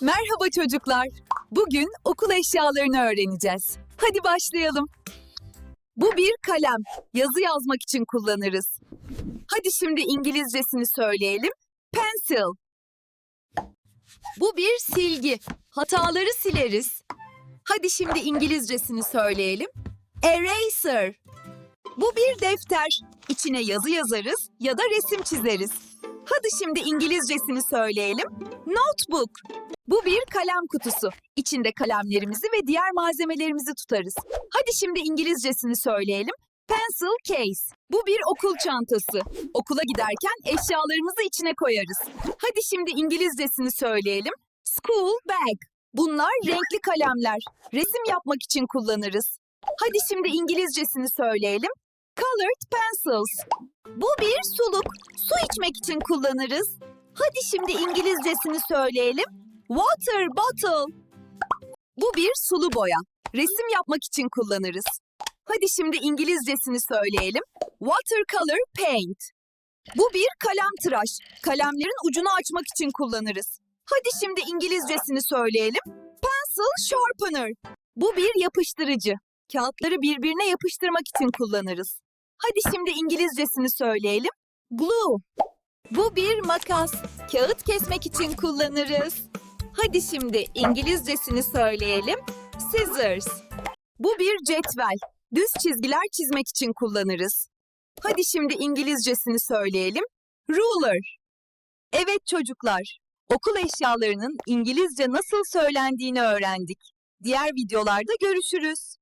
Merhaba çocuklar. Bugün okul eşyalarını öğreneceğiz. Hadi başlayalım. Bu bir kalem. Yazı yazmak için kullanırız. Hadi şimdi İngilizcesini söyleyelim. Pencil. Bu bir silgi. Hataları sileriz. Hadi şimdi İngilizcesini söyleyelim. Eraser. Bu bir defter. İçine yazı yazarız ya da resim çizeriz. Hadi şimdi İngilizcesini söyleyelim. Notebook. Bu bir kalem kutusu. İçinde kalemlerimizi ve diğer malzemelerimizi tutarız. Hadi şimdi İngilizcesini söyleyelim. Pencil case. Bu bir okul çantası. Okula giderken eşyalarımızı içine koyarız. Hadi şimdi İngilizcesini söyleyelim. School bag. Bunlar renkli kalemler. Resim yapmak için kullanırız. Hadi şimdi İngilizcesini söyleyelim. Colored pencils. Bu bir suluk. Su içmek için kullanırız. Hadi şimdi İngilizcesini söyleyelim. Water bottle. Bu bir sulu boya. Resim yapmak için kullanırız. Hadi şimdi İngilizcesini söyleyelim. Watercolor paint. Bu bir kalem tıraş. Kalemlerin ucunu açmak için kullanırız. Hadi şimdi İngilizcesini söyleyelim. Pencil sharpener. Bu bir yapıştırıcı. Kağıtları birbirine yapıştırmak için kullanırız. Hadi şimdi İngilizcesini söyleyelim. Glue. Bu bir makas. Kağıt kesmek için kullanırız. Hadi şimdi İngilizcesini söyleyelim. Scissors. Bu bir cetvel. Düz çizgiler çizmek için kullanırız. Hadi şimdi İngilizcesini söyleyelim. Ruler. Evet çocuklar, okul eşyalarının İngilizce nasıl söylendiğini öğrendik. Diğer videolarda görüşürüz.